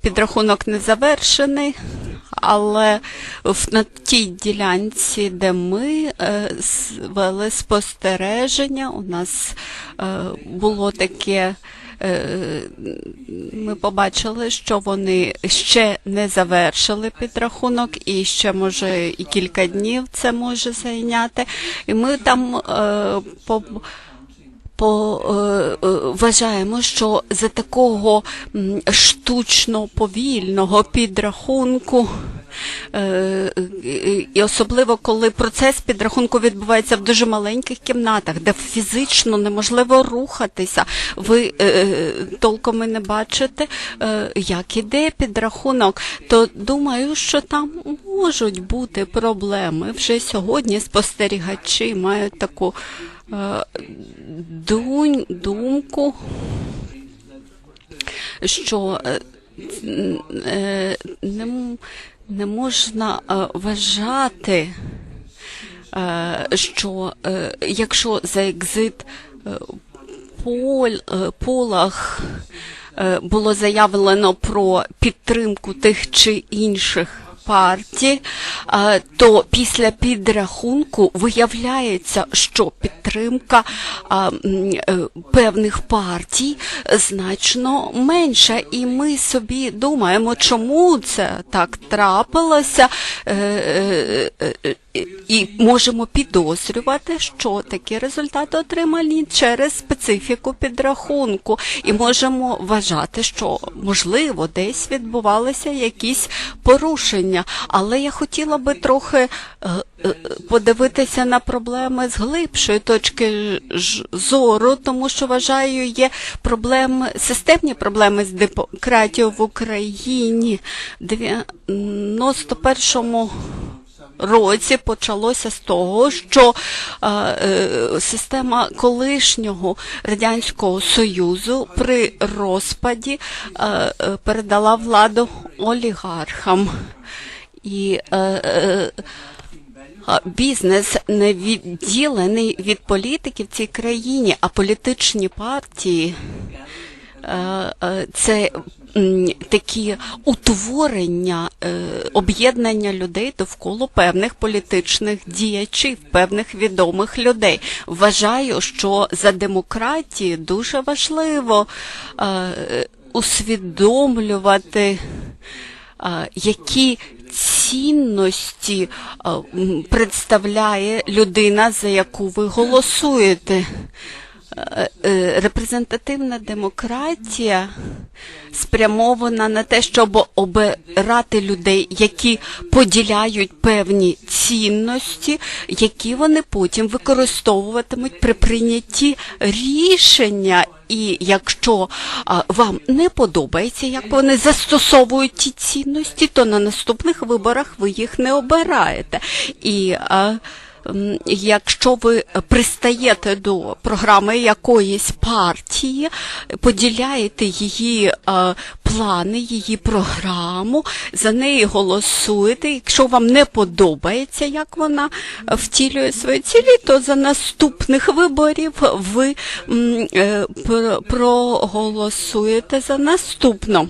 підрахунок не завершений, але в, на тій ділянці, де ми е, вели спостереження, у нас е, було таке. е, Ми побачили, що вони ще не завершили підрахунок, і ще може і кілька днів це може зайняти. І ми там е, по по, е, е, вважаємо, що за такого штучно повільного підрахунку, і особливо коли процес підрахунку відбувається в дуже маленьких кімнатах, де фізично неможливо рухатися, ви е, е, толком і не бачите, е, як іде підрахунок, то думаю, що там можуть бути проблеми. Вже сьогодні спостерігачі мають таку е, думку, що е, е, не, не можна е, вважати, е, що е, якщо за екзит Пол, полах було заявлено про підтримку тих чи інших партій, е, то після підрахунку виявляється, що підтримка м, е, певних партій значно менша. І ми собі думаємо, чому це так трапилося, е, е, е, е, і можемо підозрювати, що такі результати отримані через специфіку підрахунку, і можемо вважати, що можливо десь відбувалися якісь порушення. Але я хотіла би трохи е, е, подивитися на проблеми з глибшої точки зору, тому що вважаю, є проблеми, системні проблеми з демократією в Україні. 91-му році почалося з того, що е, е, система колишнього радянського союзу при розпаді е, е, передала владу олігархам. І е, е, Бізнес не відділений від політики в цій країні, а політичні партії е, е, це такі утворення, е, об'єднання людей довкола певних політичних діячів, певних відомих людей. Вважаю, що за демократію дуже важливо е, усвідомлювати які цінності представляє людина, за яку ви голосуєте. Е, е, Репрезентативна демократія спрямована на те, щоб обирати людей, які поділяють певні цінності, які вони потім використовуватимуть при прийнятті рішення. І якщо а, вам не подобається, як вони застосовують ті цінності, то на наступних виборах ви їх не обираєте. І а, якщо ви пристаєте до програми якоїсь партії, поділяєте її а, плани, її програму, за неї голосуєте. Якщо вам не подобається, як вона втілює свої цілі, то за наступних виборів ви е, пр- проголосуєте за наступну.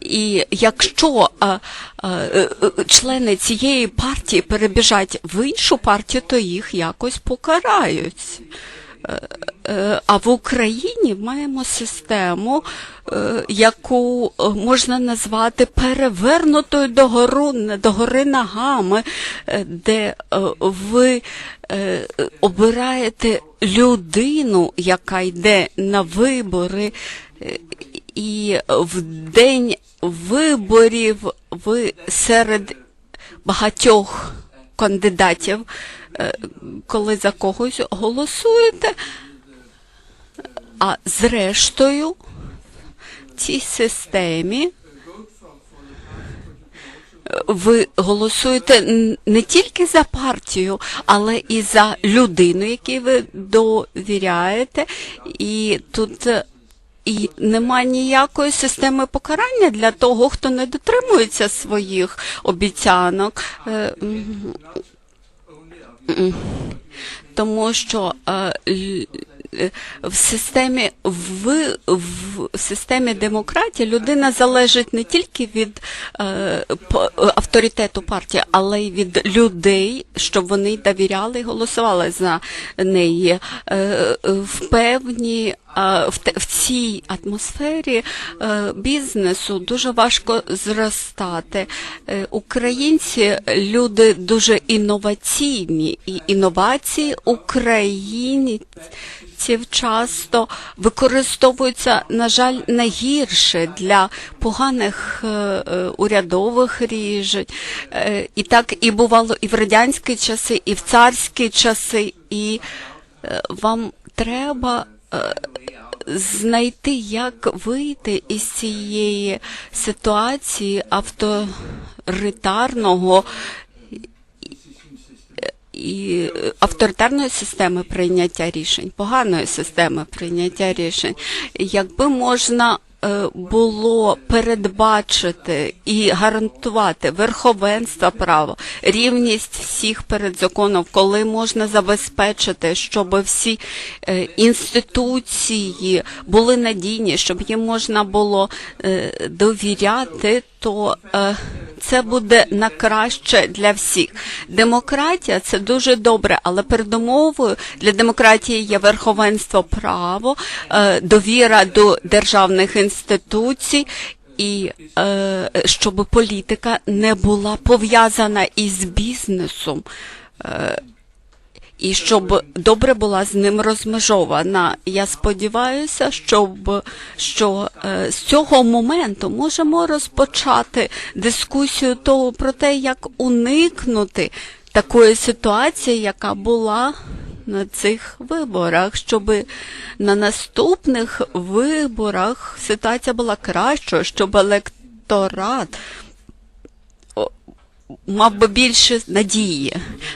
І якщо а, а, е, е, члени цієї партії перебіжать в іншу партію, то їх якось покарають. Е, А в Україні маємо систему, яку можна назвати перевернутою догору, догори ногами, де ви обираєте людину, яка йде на вибори, і в день виборів ви серед багатьох кандидатів, е, коли за когось голосуєте, а зрештою цій системі ви голосуєте не тільки за партію, але і за людину, якій ви довіряєте. І тут е, і нема ніякої системи покарання для того, хто не дотримується своїх обіцянок. Е. Тому що е, в системі в, в системі демократії людина залежить не тільки від е, авторитету партії, але й від людей, щоб вони довіряли і голосували за неї. Е, е, в певні а, в, в цій атмосфері е, бізнесу дуже важко зростати. Е, Українці люди дуже інноваційні, і інновації українців часто використовуються, на жаль, найгірше для поганих е, е, урядових рішень. Е, І так і бувало і в радянські часи, і в царські часи, і вам треба знайти, як вийти із цієї ситуації авторитарного і авторитарної системи прийняття рішень, поганої системи прийняття рішень, якби можна е, було передбачити і гарантувати верховенство права, рівність всіх перед законом, коли можна забезпечити, щоб всі е, інституції були надійні, щоб їм можна було е, довіряти, то е, це буде на краще для всіх. Демократія це дуже добре, але передумовою для демократії є верховенство права, е, довіра до державних інституцій. І е, щоб політика не була пов'язана із бізнесом, е, і щоб добре була з ним розмежована. Я сподіваюся, щоб що е, з цього моменту можемо розпочати дискусію того про те, як уникнути такої ситуації, яка була на цих виборах, щоб на наступних виборах ситуація була кращою, щоб електорат мав би більше надії.